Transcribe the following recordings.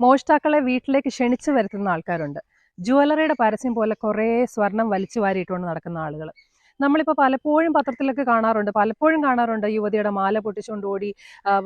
മോഷ്ടാക്കളെ വീട്ടിലേക്ക് ക്ഷണിച്ചു വരുത്തുന്ന ആൾക്കാരുണ്ട്. ജുവലറിയുടെ പരസ്യം പോലെ കുറേ സ്വർണം വലിച്ചു വാരിയിട്ടുകൊണ്ട് നടക്കുന്ന ആളുകൾ നമ്മളിപ്പോൾ പലപ്പോഴും പത്രത്തിലൊക്കെ കാണാറുണ്ട്. പലപ്പോഴും കാണാറുണ്ട് യുവതിയുടെ മാല പൊട്ടിച്ചുകൊണ്ട് ഓടി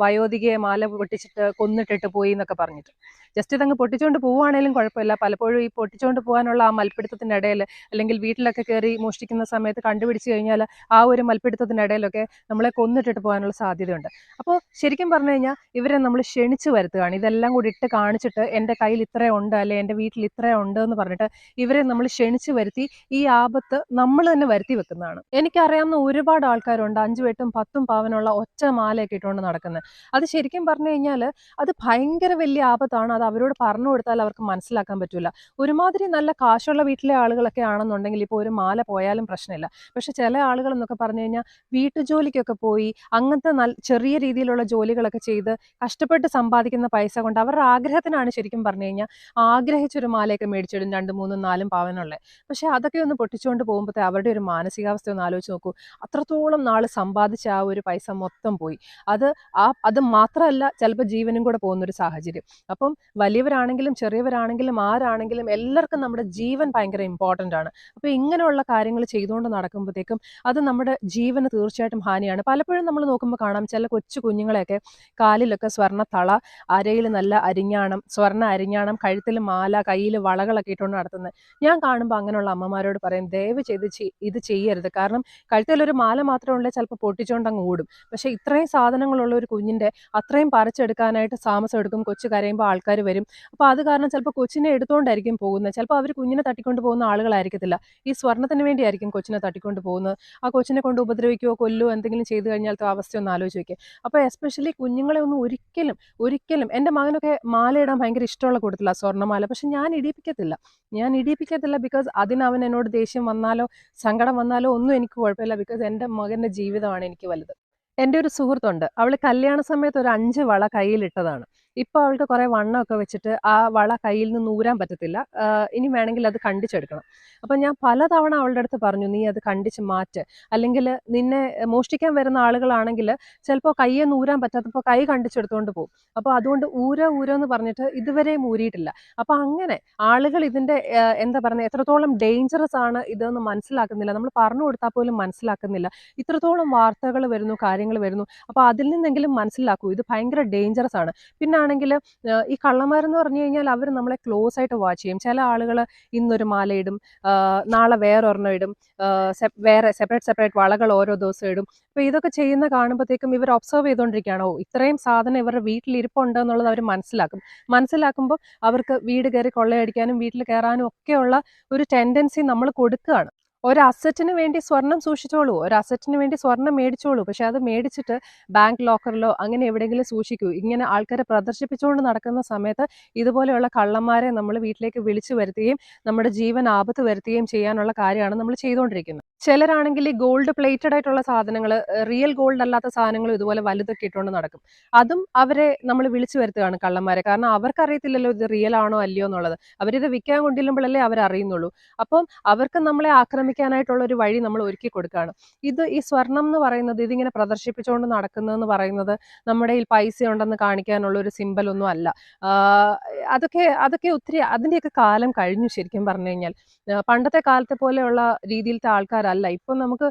വയോധികയെ മാല പൊട്ടിച്ചിട്ട് കൊന്നിട്ടിട്ട് പോയി എന്നൊക്കെ പറഞ്ഞിട്ട്. ജസ്റ്റ് ഇതങ്ങ് പൊട്ടിച്ചുകൊണ്ട് പോവുകയാണെങ്കിലും കുഴപ്പമില്ല. പലപ്പോഴും ഈ പൊട്ടിച്ചുകൊണ്ട് പോകാനുള്ള ആ മൽപ്പിടുത്തത്തിന്റെ ഇടയിൽ അല്ലെങ്കിൽ വീട്ടിലൊക്കെ കയറി മോഷ്ടിക്കുന്ന സമയത്ത് കണ്ടുപിടിച്ച് കഴിഞ്ഞാൽ ആ ഒരു മൽപ്പിടുത്തത്തിന്റെ ഇടയിലൊക്കെ നമ്മളെ കൊന്നിട്ടിട്ട് പോകാനുള്ള സാധ്യതയുണ്ട്. അപ്പോൾ ശരിക്കും പറഞ്ഞു കഴിഞ്ഞാൽ ഇവരെ നമ്മൾ ക്ഷണിച്ചു വരുത്തുകയാണ്. ഇതെല്ലാം കൂടി ഇട്ട് കാണിച്ചിട്ട് എന്റെ കയ്യിൽ ഇത്ര ഉണ്ട് അല്ലെ എന്റെ വീട്ടിൽ ഇത്ര ഉണ്ട് എന്ന് പറഞ്ഞിട്ട് ഇവരെ നമ്മൾ ക്ഷണിച്ചു വരുത്തി ഈ ആപത്ത് നമ്മൾ തന്നെ വരുത്തി വെക്കുന്നതാണ്. എനിക്കറിയാവുന്ന ഒരുപാട് ആൾക്കാരുണ്ട്. അഞ്ചു എട്ടും പത്തും പാവനുള്ള ഒറ്റ മാലയൊക്കെ ഇട്ടുകൊണ്ട് നടക്കുന്നത് അത് ശരിക്കും പറഞ്ഞു കഴിഞ്ഞാൽ അത് ഭയങ്കര വലിയ ആപത്താണ്. അവരോട് പറഞ്ഞു കൊടുത്താൽ അവർക്ക് മനസ്സിലാക്കാൻ പറ്റില്ല ഒരുമാതിരി നല്ല കാശുള്ള വീട്ടിലെ ആളുകളൊക്കെ ആണെന്നുണ്ടെങ്കിൽ ഇപ്പോൾ ഒരു മാല പോയാലും പ്രശ്നമില്ല. പക്ഷെ ചില ആളുകൾ എന്നൊക്കെ പറഞ്ഞു കഴിഞ്ഞാൽ വീട്ടുജോലിക്കൊക്കെ പോയി അങ്ങനത്തെ ചെറിയ രീതിയിലുള്ള ജോലികളൊക്കെ ചെയ്ത് കഷ്ടപ്പെട്ട് സമ്പാദിക്കുന്ന പൈസ കൊണ്ട് അവരുടെ ആഗ്രഹത്തിനാണ് ശരിക്കും പറഞ്ഞു കഴിഞ്ഞാൽ ആഗ്രഹിച്ചൊരു മാലയൊക്കെ മേടിച്ചിടും രണ്ട് മൂന്നും നാലും പാവനുള്ള. പക്ഷെ അതൊക്കെ ഒന്ന് പൊട്ടിച്ചുകൊണ്ട് പോകുമ്പോഴത്തെ അവരുടെ ഒരു മാനസികാവസ്ഥ ഒന്ന് ആലോചിച്ച് നോക്കൂ. അത്രത്തോളം നാൾ സമ്പാദിച്ച ആ ഒരു പൈസ മൊത്തം പോയി. അത് ആ അത് മാത്രമല്ല ചിലപ്പോൾ ജീവനും കൂടെ പോകുന്നൊരു സാഹചര്യം. അപ്പം വലിയവരാണെങ്കിലും ചെറിയവരാണെങ്കിലും ആരാണെങ്കിലും എല്ലാവർക്കും നമ്മുടെ ജീവൻ ഭയങ്കര ഇമ്പോർട്ടന്റ് ആണ്. അപ്പോൾ ഇങ്ങനെയുള്ള കാര്യങ്ങൾ ചെയ്തുകൊണ്ട് നടക്കുമ്പോഴത്തേക്കും അത് നമ്മുടെ ജീവന് തീർച്ചയായിട്ടും ഹാനിയാണ്. പലപ്പോഴും നമ്മൾ നോക്കുമ്പോൾ കാണാം ചില കൊച്ചു കുഞ്ഞുങ്ങളെയൊക്കെ കാലിലൊക്കെ സ്വർണ തള അരയിൽ നല്ല അരിഞ്ഞാണം സ്വർണ അരിഞ്ഞാണം കഴുത്തിൽ മാല കയ്യിൽ വളകളൊക്കെ ഇട്ടുകൊണ്ട് നടത്തുന്നത്. ഞാൻ കാണുമ്പോൾ അങ്ങനെയുള്ള അമ്മമാരോട് പറയും ദയവ് ചെയ്ത് ഇത് ചെയ്യരുത്. കാരണം കഴുത്തിലൊരു മാല മാത്രമേ ഉള്ളേ ചിലപ്പോൾ പൊട്ടിച്ചുകൊണ്ട് അങ്ങ് ഓടും. പക്ഷേ ഇത്രയും സാധനങ്ങളുള്ള ഒരു കുഞ്ഞിന്റെ അത്രയും പറിച്ചെടുക്കാനായിട്ട് താമസം എടുക്കും കൊച്ചു കരയുമ്പോൾ ആൾക്കാർ വരും. അപ്പോൾ അത് കാരണം ചിലപ്പോൾ കൊച്ചിനെ എടുത്തുകൊണ്ടായിരിക്കും പോകുന്നത്. ചിലപ്പോൾ അവർ കുഞ്ഞിനെ തട്ടിക്കൊണ്ട് പോകുന്ന ആളുകളായിരിക്കത്തില്ല. ഈ സ്വർണത്തിന് വേണ്ടിയായിരിക്കും കൊച്ചിനെ തട്ടിക്കൊണ്ട് പോകുന്നത്. ആ കൊച്ചിനെ കൊണ്ട് ഉപദ്രവിക്കുകയോ കൊല്ലോ എന്തെങ്കിലും ചെയ്തു കഴിഞ്ഞാലത്തെ അവസ്ഥ ഒന്ന് ആലോചിച്ച് വയ്ക്കുക അപ്പോൾ എസ്പെഷ്യലി കുഞ്ഞുങ്ങളെ ഒന്നും ഒരിക്കലും ഒരിക്കലും എന്റെ മകനൊക്കെ മാല ഇടാൻ ഭയങ്കര ഇഷ്ടമുള്ള കൂട്ടത്തില്ല സ്വർണമാല പക്ഷെ ഞാൻ ഇടിപ്പിക്കത്തില്ല ഞാൻ ഇടിപ്പിക്കത്തില്ല ബിക്കോസ് അതിന് അവൻ എന്നോട് ദേഷ്യം വന്നാലോ സങ്കടം വന്നാലോ ഒന്നും എനിക്ക് കുഴപ്പമില്ല. ബിക്കോസ് എന്റെ മകന്റെ ജീവിതമാണ് എനിക്ക് വലുത്. എന്റെ ഒരു സുഹൃത്തുണ്ട്. അവൾ കല്യാണ സമയത്ത് ഒരു അഞ്ച് വള കയ്യിലിട്ടതാണ്. ഇപ്പോൾ അവൾക്ക് കുറേ വണ്ണമൊക്കെ വെച്ചിട്ട് ആ വള കയ്യിൽ നിന്ന് ഊരാൻ പറ്റത്തില്ല. ഇനി വേണമെങ്കിൽ അത് കണ്ടിച്ചെടുക്കണം. അപ്പം ഞാൻ പലതവണ അവളുടെ അടുത്ത് പറഞ്ഞു നീ അത് കണ്ടിച്ച് മാറ്റ്. അല്ലെങ്കിൽ നിന്നെ മോഷ്ടിക്കാൻ വരുന്ന ആളുകളാണെങ്കിൽ ചിലപ്പോൾ കയ്യെ നൂരാൻ പറ്റാത്തപ്പോൾ കൈ കണ്ടിച്ചെടുത്തുകൊണ്ട് പോകും അപ്പോൾ അതുകൊണ്ട് ഊര ഊര എന്ന് പറഞ്ഞിട്ട് ഇതുവരെയും ഊരിയിട്ടില്ല. അപ്പോൾ അങ്ങനെ ആളുകൾ ഇതിന്റെ എന്താ പറയുക എത്രത്തോളം ഡേഞ്ചറസ് ആണ് ഇതെന്ന് മനസ്സിലാക്കുന്നില്ല. നമ്മൾ പറഞ്ഞു കൊടുത്താൽ പോലും മനസ്സിലാക്കുന്നില്ല. ഇത്രത്തോളം വാർത്തകൾ വരുന്നു കാര്യങ്ങൾ വരുന്നു. അപ്പോൾ അതിൽ നിന്നെങ്കിലും മനസ്സിലാക്കൂ ഇത് ഭയങ്കര ഡേഞ്ചറസ് ആണ്. പിന്നെ ആണെങ്കിൽ ഈ കള്ളന്മാരെന്ന് പറഞ്ഞു കഴിഞ്ഞാൽ അവർ നമ്മളെ ക്ലോസ് ആയിട്ട് വാച്ച് ചെയ്യും. ചില ആളുകൾ ഇന്നൊരു മാല ഇടും നാളെ വേറൊരെണ്ണം ഇടും വേറെ സെപ്പറേറ്റ് സെപ്പറേറ്റ് വളകൾ ഓരോ ദിവസം ഇടും. അപ്പോൾ ഇതൊക്കെ ചെയ്യുന്ന കാണുമ്പോഴത്തേക്കും ഇവർ ഒബ്സർവ് ചെയ്തുകൊണ്ടിരിക്കുകയാണോ ഇത്രയും സാധനം ഇവരുടെ വീട്ടിൽ ഇരിപ്പുണ്ട് എന്നുള്ളത് അവർ മനസ്സിലാക്കും. മനസ്സിലാക്കുമ്പോൾ അവർക്ക് വീട് കയറി കൊള്ളയടിക്കാനും വീട്ടിൽ കയറാനും ഒക്കെയുള്ള ഒരു ടെൻഡൻസി നമ്മൾ കൊടുക്കുകയാണ്. ഒരു അസറ്റിന് വേണ്ടി സ്വർണം സൂക്ഷിച്ചോളൂ. ഒരു അസറ്റിന് വേണ്ടി സ്വർണം മേടിച്ചോളൂ. പക്ഷെ അത് മേടിച്ചിട്ട് ബാങ്ക് ലോക്കറിലോ അങ്ങനെ എവിടെയെങ്കിലും സൂക്ഷിക്കൂ. ഇങ്ങനെ ആൾക്കാരെ പ്രദർശിപ്പിച്ചുകൊണ്ട് നടക്കുന്ന സമയത്ത് ഇതുപോലെയുള്ള കള്ളന്മാരെ നമ്മൾ വീട്ടിലേക്ക് വിളിച്ചു വരുത്തുകയും നമ്മുടെ ജീവൻ ആപത്ത് വരുത്തുകയും ചെയ്യാനുള്ള കാര്യമാണ് നമ്മൾ ചെയ്തുകൊണ്ടിരിക്കുന്നത്. ചിലരാണെങ്കിൽ ഈ ഗോൾഡ് പ്ലേറ്റഡ് ആയിട്ടുള്ള സാധനങ്ങൾ റിയൽ ഗോൾഡ് അല്ലാത്ത സാധനങ്ങൾ ഇതുപോലെ വലുതൊക്കെ ഇട്ടുകൊണ്ട് നടക്കും. അതും അവരെ നമ്മൾ വിളിച്ചു വരുത്തുകയാണ് കള്ളന്മാരെ. കാരണം അവർക്കറിയത്തില്ലല്ലോ ഇത് റിയൽ ആണോ അല്ലയോ എന്നുള്ളത്. അവരിത് വിൽക്കാൻ കൊണ്ടില്ലുമ്പോഴല്ലേ അറിയുന്നുള്ളൂ അപ്പം അവർക്ക് നമ്മളെ ആക്രമിക്കാനായിട്ടുള്ള ഒരു വഴി നമ്മൾ ഒരുക്കി കൊടുക്കുകയാണ് ഇത് ഈ സ്വർണം എന്ന് പറയുന്നത് ഇതിങ്ങനെ പ്രദർശിപ്പിച്ചുകൊണ്ട് നടക്കുന്നതെന്ന് പറയുന്നത് നമ്മുടെ ഈ പൈസ ഉണ്ടെന്ന് കാണിക്കാനുള്ള ഒരു സിമ്പൽ ഒന്നും അല്ല അതൊക്കെ അതൊക്കെ ഒത്തിരി അതിന്റെയൊക്കെ കാലം കഴിഞ്ഞു ശരിക്കും പറഞ്ഞു കഴിഞ്ഞാൽ. പണ്ടത്തെ കാലത്തെ പോലെയുള്ള രീതിയിലത്തെ ആൾക്കാരല്ല. ഇപ്പം നമുക്ക്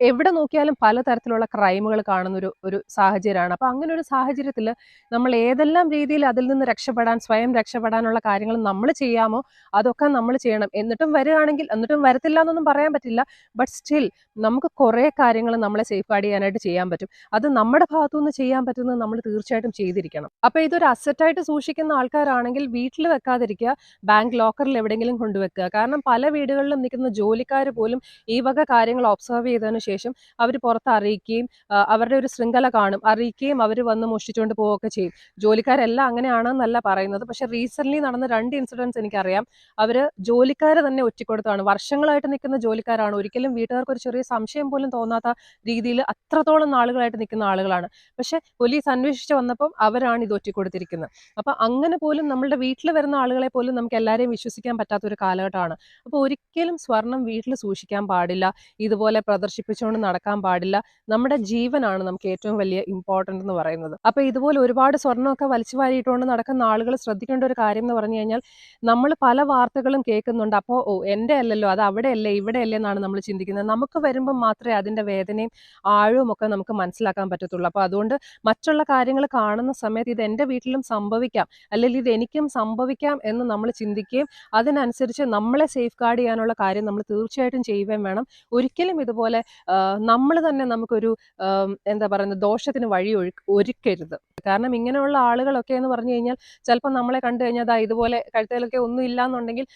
എവിടെ നോക്കിയാലും പലതരത്തിലുള്ള ക്രൈമുകൾ കാണുന്ന ഒരു ഒരു സാഹചര്യമാണ്. അപ്പം അങ്ങനെ ഒരു സാഹചര്യത്തിൽ നമ്മൾ ഏതെല്ലാം രീതിയിൽ അതിൽ നിന്ന് രക്ഷപ്പെടാൻ സ്വയം രക്ഷപ്പെടാനുള്ള കാര്യങ്ങൾ നമ്മൾ ചെയ്യാമോ അതൊക്കെ നമ്മൾ ചെയ്യണം. എന്നിട്ടും വരികയാണെങ്കിൽ എന്നിട്ടും വരത്തില്ല എന്നൊന്നും പറയാൻ പറ്റില്ല. ബട്ട് സ്റ്റിൽ നമുക്ക് കുറേ കാര്യങ്ങൾ നമ്മളെ സേഫ് ഗാർഡ് ചെയ്യാനായിട്ട് ചെയ്യാൻ പറ്റും. അത് നമ്മുടെ ഭാഗത്തുനിന്ന് ചെയ്യാൻ പറ്റുന്നത് നമ്മൾ തീർച്ചയായിട്ടും ചെയ്തിരിക്കണം. അപ്പോൾ ഇതൊരു അസറ്റായിട്ട് സൂക്ഷിക്കുന്ന ആൾക്കാരാണെങ്കിൽ വീട്ടിൽ വെക്കാതിരിക്കുക ബാങ്ക് ലോക്കറിൽ എവിടെയെങ്കിലും കൊണ്ടുവെക്കുക. കാരണം പല വീടുകളിലും നിൽക്കുന്ന ജോലിക്കാർ പോലും ഈ വക കാര്യങ്ങൾ ഒബ്സർവ് ചെയ്തതിനു ശേഷം അവർ പുറത്ത് അറിയിക്കുകയും അവരുടെ ഒരു ശൃംഖല കാണും. അറിയിക്കുകയും അവർ വന്ന് മോഷ്ടിച്ചുകൊണ്ട് പോവുകയൊക്കെ ചെയ്യും. ജോലിക്കാരെല്ലാം അങ്ങനെയാണെന്നല്ല പറയുന്നത്. പക്ഷെ റീസെന്റ് നടന്ന രണ്ട് ഇൻസിഡൻസ് എനിക്കറിയാം. അവർ ജോലിക്കാരെ തന്നെ ഒറ്റിക്കൊടുത്താണ് വർഷങ്ങളായിട്ട് നിൽക്കുന്ന ജോലിക്കാരാണ്. ഒരിക്കലും വീട്ടുകാർക്ക് ഒരു ചെറിയ സംശയം പോലും തോന്നാത്ത രീതിയിൽ അത്രത്തോളം നാളുകളായിട്ട് നിൽക്കുന്ന ആളുകളാണ്. പക്ഷെ പോലീസ് അന്വേഷിച്ച് വന്നപ്പം അവരാണ് ഇത് ഒറ്റിക്കൊടുത്തിരിക്കുന്നത്. അപ്പം അങ്ങനെ പോലും നമ്മളുടെ വീട്ടിൽ വരുന്ന ആളുകളെ പോലും നമുക്ക് എല്ലാവരെയും വിശ്വസിക്കാൻ പറ്റാത്ത ഒരു കാലഘട്ടമാണ്. അപ്പോൾ ഒരിക്കലും സ്വർണം വീട്ടിൽ സൂക്ഷിക്കാൻ പാടില്ല. ഇതുപോലെ പ്രദർശിപ്പിച്ചുകൊണ്ട് നടക്കാൻ പാടില്ല. നമ്മുടെ ജീവനാണ് നമുക്ക് ഏറ്റവും വലിയ ഇമ്പോർട്ടന്റ് എന്ന് പറയുന്നത്. അപ്പോൾ ഇതുപോലെ ഒരുപാട് സ്വർണമൊക്കെ വലിച്ചു വാരിയിട്ടുകൊണ്ട് നടക്കുന്ന ആളുകൾ ശ്രദ്ധിക്കേണ്ട ഒരു കാര്യം എന്ന് പറഞ്ഞു കഴിഞ്ഞാൽ നമ്മൾ പല വാർത്തകളും കേൾക്കുന്നുണ്ട്. അപ്പോൾ ഓ എന്റെ അല്ലല്ലോ അത് അവിടെയല്ലേ ഇവിടെയല്ലേ എന്നാണ് നമ്മൾ ചിന്തിക്കുന്നത്. നമുക്ക് വരുമ്പം മാത്രമേ അതിന്റെ വേദനയും ആഴവും ഒക്കെ നമുക്ക് മനസ്സിലാക്കാൻ പറ്റത്തുള്ളൂ. അപ്പോൾ അതുകൊണ്ട് മറ്റുള്ള കാര്യങ്ങൾ കാണുന്ന സമയത്ത് ഇത് എന്റെ വീട്ടിലും സംഭവിക്കാം അല്ലെങ്കിൽ ഇത് എനിക്കും സംഭവിക്കാം എന്ന് നമ്മൾ ചിന്തിക്കുകയും അതിനനുസരിച്ച് നമ്മളെ സേഫ് ഗാർഡ് ചെയ്യാനുള്ള കാര്യം നമ്മൾ തീർച്ചയായിട്ടും ചെയ്യുകയും വേണം. ഒരിക്കലും ഇതുപോലെ നമ്മൾ തന്നെ നമുക്കൊരു എന്താ പറയുന്നത് ദോഷത്തിന് വഴി ഒരുക്കരുത്. കാരണം ഇങ്ങനെയുള്ള ആളുകളൊക്കെ എന്ന് പറഞ്ഞു കഴിഞ്ഞാൽ ചിലപ്പോൾ നമ്മളെ കണ്ടു കഴിഞ്ഞാൽ അതാ ഇതുപോലെ കഴുത്തലൊക്കെ ഒന്നും ഇല്ല എന്നുണ്ടെങ്കിൽ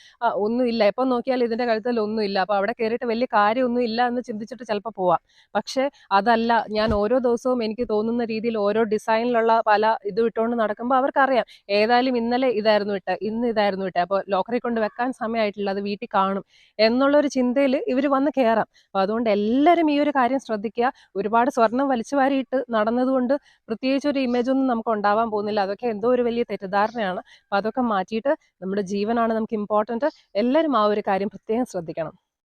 ഒന്നും ഇല്ല. എപ്പോൾ നോക്കിയാൽ ഇതിന്റെ കഴുത്തിൽ ഒന്നും ഇല്ല. അപ്പോൾ അവിടെ കയറിയിട്ട് വലിയ കാര്യമൊന്നും ഇല്ല എന്ന് ചിന്തിച്ചിട്ട് ചിലപ്പോൾ പോവാം. പക്ഷേ അതല്ല ഞാൻ ഓരോ ദിവസവും എനിക്ക് തോന്നുന്ന രീതിയിൽ ഓരോ ഡിസൈനിലുള്ള പല ഇത് ഇട്ടുകൊണ്ട് നടക്കുമ്പോൾ അവർക്കറിയാം. ഏതായാലും ഇന്നലെ ഇതായിരുന്നു ഇട്ട് ഇന്ന് ഇതായിരുന്നു ഇട്ട്. അപ്പോൾ ലോക്കറി കൊണ്ട് വെക്കാൻ സമയമായിട്ടില്ല അത് വീട്ടിൽ കാണും എന്നുള്ളൊരു ചിന്തയിൽ ഇവർ വന്ന് കയറാം അപ്പോൾ അതുകൊണ്ട് എല്ലാവരും ഈ ഒരു കാര്യം ശ്രദ്ധിക്കുക. ഒരുപാട് സ്വർണം വലിച്ചു വാരിയിട്ട് നടന്നതുകൊണ്ട് പ്രത്യേകിച്ച് ഒരു ഇമേജ് ഒന്നും നമുക്ക് ഉണ്ടാവാൻ പോകുന്നില്ല. അതൊക്കെ എന്തോ ഒരു വലിയ തെറ്റിദ്ധാരണയാണ്. അപ്പോൾ അതൊക്കെ മാറ്റിയിട്ട് നമ്മുടെ ജീവനാണ് നമുക്ക് ഇമ്പോർട്ടന്റ് എല്ലാവരും ആ ഒരു കാര്യം പ്രത്യേകം ശ്രദ്ധിക്കണം.